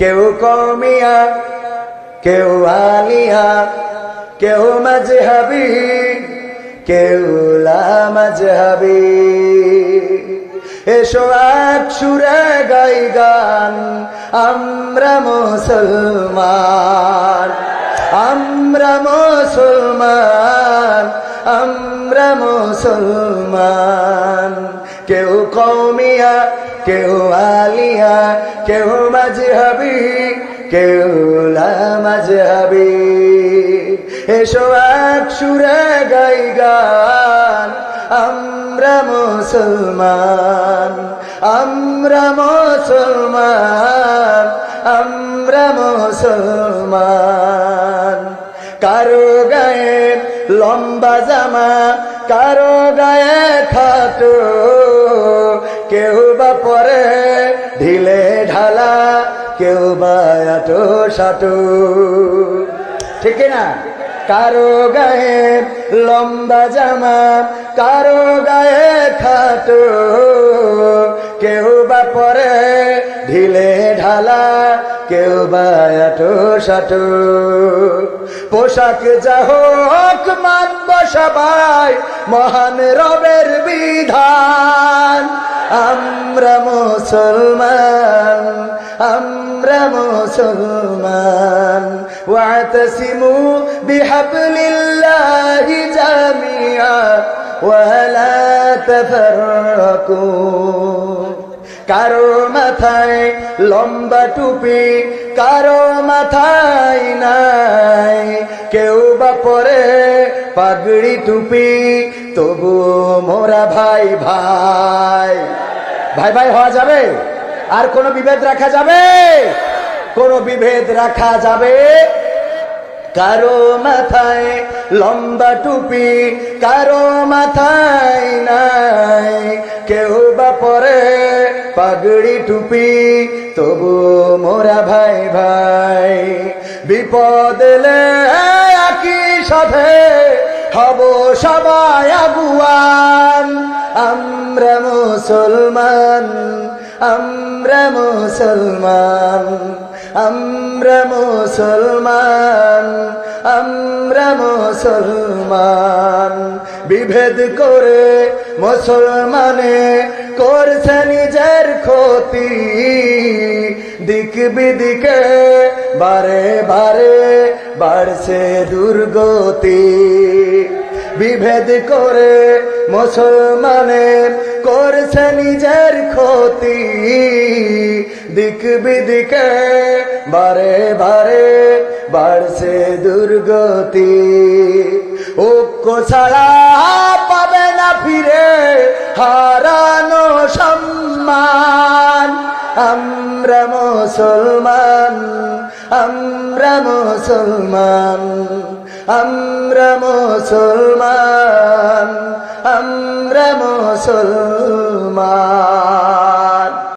কেউ কমিয়া, কেউ আলিয়া, কেউ মাঝহাবি কেউ লামাঝহাবি এসো এক সুরে গাই গান, আমরা মুসলমান আমরা মুসলমান আমরা মুসলমান। কেউ কৌমিয়া কেউ আলিয়া, কেউ মাঝহাবি কেউ লামাঝহাবি এসো এক সুরে গাই গান, আমরা মুসলমান আমরা মুসলমান আমরা মুসলমান। কারও গায়ে লম্বা জামা, কারও গায়ে খাটো, কেউ বা পরে ঢিলে ঢালা, কেউ বা আটো সাটো। ঠিক না? কারও গায়ে লম্বা জামা, কারও গায়ে খাটো, কেউ বা পরে ঢালা কেউ বা আটো সাটো পোশাক যাহ মানব সবাই, মহান রবের বিধান। আমরা মুসলমান আমরা মুসলমান। ওয়াতসিমু বিহাবলিল্লাহি জামিয়া ওয়ালা তাফাররাকু। কারও মাথায় লম্বা টুপি, কারও মাথায় নাই। কেউ বা পরে পাগড়ি টুপি তবু মোরা ভাই ভাই। ভাই ভাই হওয়া যাবে? আর কোনো বিভেদ রাখা যাবে? কোনো বিভেদ রাখা যাবে? কারও মাথায় লম্বা টুপি, কারও মাথায় নাই। কেউ পাগড়ি টুপি, তবু মোরা ভাই ভাই। বিপদ একই সাথে হব সবাই আগুয়ান। আমরা মুসলমান আমরা মুসলমান। আমরা মুসলমান আমরা মুসলমান। বিভেদ করে মুসলমানে করছে নিজের ক্ষতি। দিক বিদিকে বারে বারে বাড়ছে দুর্গতি। বিভেদ করে মুসলমানের করছে নিজের ক্ষতি। দিক বিদিকে বারে বারে বাড়ছে দুর্গতি ঐক্য ছাড়া পাবে না ফিরে হারানো সম্মান আমরা মুসলমান আমরা মুসলমান আমরা মুসলমান আমরা মুসলমান